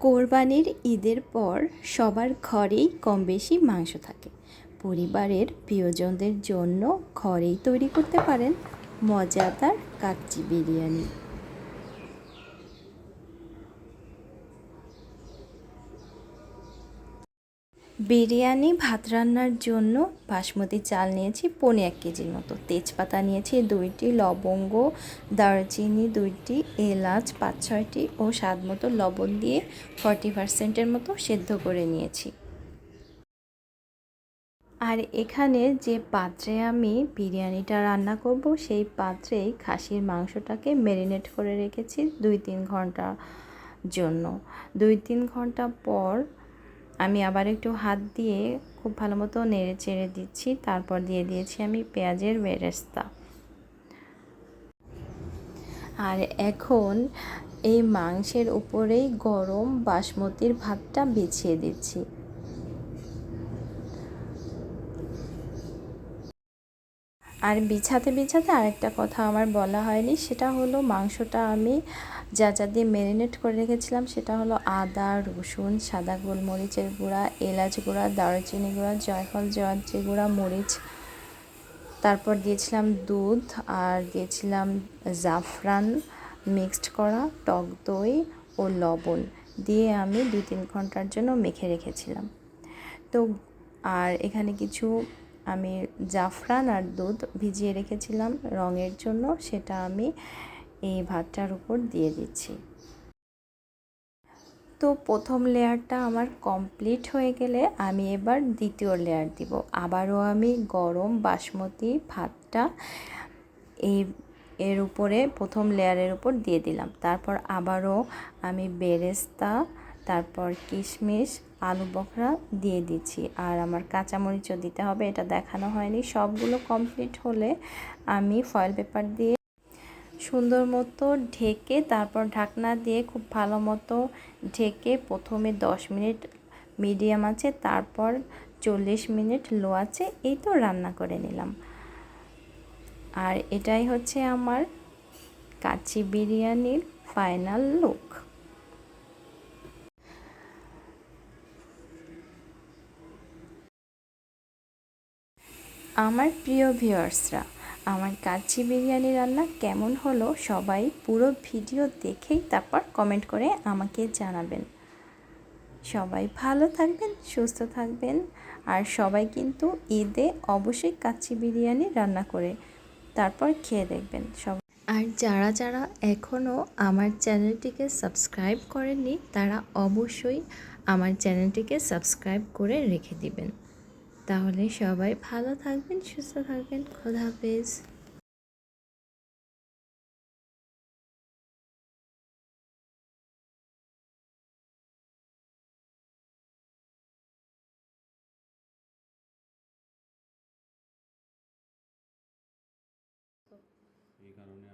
কোরবানির ঈদের পর সবার ঘরেই কম বেশি মাংস থাকে। পরিবারের প্রিয়জনদের জন্য ঘরেই তৈরি করতে পারেন মজাদার কাচ্চি বিরিয়ানি। বিরিয়ানি ভাত রান্নার জন্য বাসমতি চাল নিয়েছি পনে এক কেজির মতো। তেজপাতা নিয়েছি দুইটি, লবঙ্গ, দারচিনি দুইটি, এলাচ পাঁচ ছয়টি ও স্বাদ মতো লবণ দিয়ে ফর্টি পার্সেন্টের মতো সেদ্ধ করে নিয়েছি। আর এখানে যে পাত্রে আমি বিরিয়ানিটা রান্না করব, সেই পাত্রেই খাসির মাংসটাকে ম্যারিনেট করে রেখেছি দুই তিন ঘণ্টা জন্য। দুই তিন ঘণ্টা পর আমি আবার একটু হাত দিয়ে খুব ভালো মতো নেড়ে চেড়ে দিচ্ছি, তারপর দিয়ে দিয়েছি আমি পেঁয়াজের বেরেস্তা। আর এখন এই মাংসের উপরেই গরম বাসমতির ভাতটা বিছিয়ে দিচ্ছি। আর বিছাতে বিছাতে আরেকটা কথা আমার বলা হয়নি। সেটা হলো মাংসটা আমি যা যা দিয়ে ম্যারিনেট করে রেখেছিলাম, সেটা হলো আদা, রসুন, সাদা গোলমরিচের গুঁড়া, এলাচ গুঁড়া, দারচিনি গুঁড়া, জয়ফল, জয়ত্রী গুঁড়া, মরিচ। তারপর দিয়েছিলাম দুধ আর দিয়েছিলাম জাফরান মিক্সড করা টক দই ও লবণ দিয়ে আমি দু তিন ঘণ্টার জন্য মেখে রেখেছিলাম। তো, আর এখানে কিছু আমি জাফরান আর দুধ ভিজিয়ে রেখেছিলাম রঙের জন্য, সেটা আমি এই ভাতটার উপর দিয়ে দিচ্ছি। তো প্রথম লেয়ারটা আমার কমপ্লিট হয়ে গেলে আমি এবার দ্বিতীয় লেয়ার দিব। আবারও আমি গরম বাসমতি ভাতটা এই, এর উপরে, প্রথম লেয়ারের উপর দিয়ে দিলাম। তারপর আবারও আমি বেরেস্তা তারপর কিশমিশ, আলু বখরা দিয়ে দিচ্ছি। আর আমার কাঁচামরিচও দিতে হবে, এটা দেখানো হয়নি। সবগুলো কমপ্লিট হলে আমি ফয়েল পেপার দিয়ে সুন্দর মতো ঢেকে, তারপর ঢাকনা দিয়ে খুব ভালো মতো ঢেকে প্রথমে দশ মিনিট মিডিয়াম আছে, তারপর চল্লিশ মিনিট লো আছে, এই তো রান্না করে নিলাম। আর এটাই হচ্ছে আমার কাচ্চি বিরিয়ানির ফাইনাল লুক আমার প্রিয় ভিউয়ার্সরা, আমার কাচ্চি বিরিয়ানি রান্না কেমন হলো সবাই পুরো ভিডিও দেখেই তারপর কমেন্ট করে আমাকে জানাবেন। সবাই ভালো থাকবেন, সুস্থ থাকবেন, আর সবাই কিন্তু ঈদে অবশ্যই কাচ্চি বিরিয়ানি রান্না করে তারপর খেয়ে দেখবেন। সব আর যারা যারা এখনও আমার চ্যানেলটিকে সাবস্ক্রাইব করেননি, তারা অবশ্যই আমার চ্যানেলটিকে সাবস্ক্রাইব করে রেখে দিবেন। তাহলে সবাই ভালো থাকবেন সুস্থ থাকবেন। খোদা হাফেজ। এই কারণে